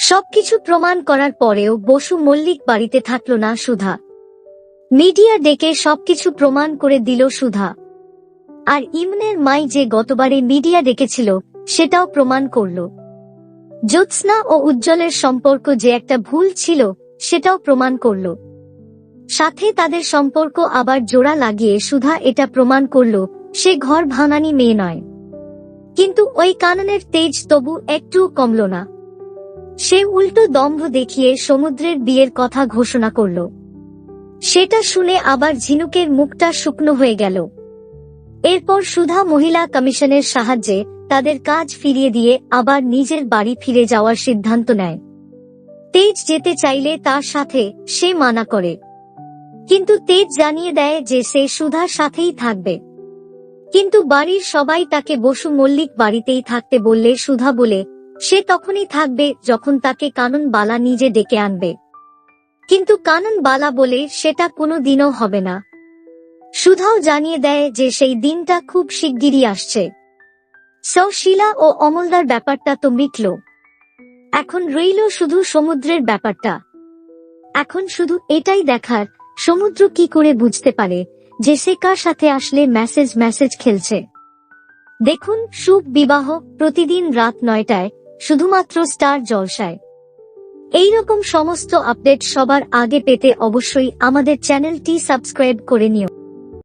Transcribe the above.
সবকিছু প্রমাণ করার পরেও বসু মল্লিক বাড়িতে থাকল না সুধা। মিডিয়া ডেকে সবকিছু প্রমাণ করে দিল সুধা। আর ইমনের মাই যে গতবারে মিডিয়া ডেকেছিল, সেটাও প্রমাণ করল। জ্যোৎস্না ও উজ্জ্বলের সম্পর্ক যে একটা ভুল ছিল, সেটাও প্রমাণ করল। সাথে তাদের সম্পর্ক আবার জোড়া লাগিয়ে সুধা এটা প্রমাণ করল, সে ঘর ভাঙানি মেয়ে নয়। কিন্তু ওই কাননের তেজ তবু একটু কমল না। সে উল্টো দম্ভ দেখিয়ে সমুদ্রের বিয়ের কথা ঘোষণা করল। সেটা শুনে আবার ঝিনুকের মুখটা শুকনো হয়ে গেল। এরপর সুধা মহিলা কমিশনের সাহায্যে তাদের কাজ ফিরিয়ে দিয়ে আবার নিজের বাড়ি ফিরে যাওয়ার সিদ্ধান্ত নেয়। তেজ যেতে চাইলে তার সাথে সে মানা করে। কিন্তু তেজ জানিয়ে দেয় যে সে সুধার সাথেই থাকবে। কিন্তু বাড়ির সবাই তাকে বসু মল্লিক বাড়িতেই থাকতে বললে সুধা বলে সে তখনই থাকবে যখন তাকে কানন বালা নিজে ডেকে আনবে। কিন্তু কানন বালা বলে সেটা কোনো দিনও হবে না। সুধাও জানিয়ে দেয় যে সেই দিনটা খুব শিগগিরই আসছে। সো শিলা ও অমলদার ব্যাপারটা তো মিটল। এখন রইল শুধু সমুদ্রের ব্যাপারটা। এখন শুধু এটাই দেখার, সমুদ্র কি করে বুঝতে পারে যে সে কার সাথে আসলে মেসেজ মেসেজ খেলছে। দেখুন, শুভ বিবাহ প্রতিদিন রাত নয়টায় শুধুমাত্র স্টার জলসায়। এই রকম সমস্ত আপডেট সবার আগে পেতে অবশ্যই আমাদের চ্যানেলটি সাবস্ক্রাইব করে নিও।